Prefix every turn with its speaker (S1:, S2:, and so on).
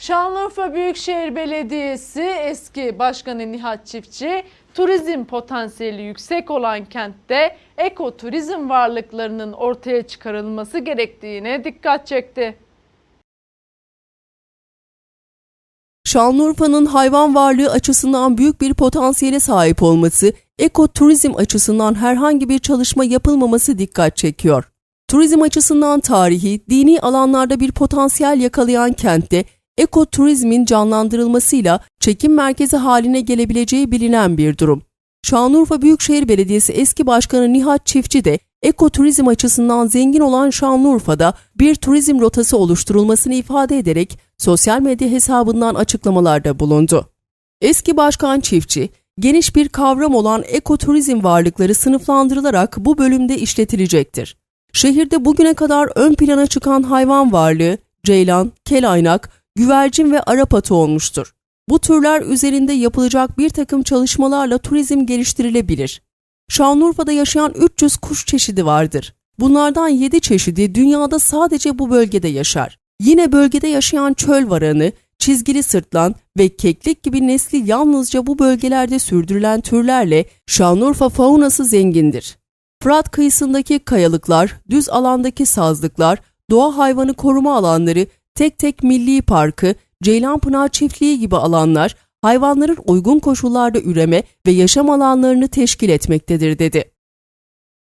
S1: Şanlıurfa Büyükşehir Belediyesi eski başkanı Nihat Çiftçi, turizm potansiyeli yüksek olan kentte ekoturizm varlıklarının ortaya çıkarılması gerektiğine dikkat çekti.
S2: Şanlıurfa'nın hayvan varlığı açısından büyük bir potansiyele sahip olması, ekoturizm açısından herhangi bir çalışma yapılmaması dikkat çekiyor. Turizm açısından tarihi, dini alanlarda bir potansiyel yakalayan kentte ekoturizmin canlandırılmasıyla çekim merkezi haline gelebileceği bilinen bir durum. Şanlıurfa Büyükşehir Belediyesi eski başkanı Nihat Çiftçi de ekoturizm açısından zengin olan Şanlıurfa'da bir turizm rotası oluşturulmasını ifade ederek sosyal medya hesabından açıklamalarda bulundu. Eski başkan Çiftçi, geniş bir kavram olan ekoturizm varlıkları sınıflandırılarak bu bölümde işletilecektir. Şehirde bugüne kadar ön plana çıkan hayvan varlığı, ceylan, kelaynak, güvercin ve Arap atı olmuştur. Bu türler üzerinde yapılacak bir takım çalışmalarla turizm geliştirilebilir. Şanlıurfa'da yaşayan 300 kuş çeşidi vardır. Bunlardan 7 çeşidi dünyada sadece bu bölgede yaşar. Yine bölgede yaşayan çöl varanı, çizgili sırtlan ve keklik gibi nesli yalnızca bu bölgelerde sürdürülen türlerle Şanlıurfa faunası zengindir. Fırat kıyısındaki kayalıklar, düz alandaki sazlıklar, doğa hayvanı koruma alanları, tek tek milli parkı, Ceylanpınar çiftliği gibi alanlar hayvanların uygun koşullarda üreme ve yaşam alanlarını teşkil etmektedir dedi.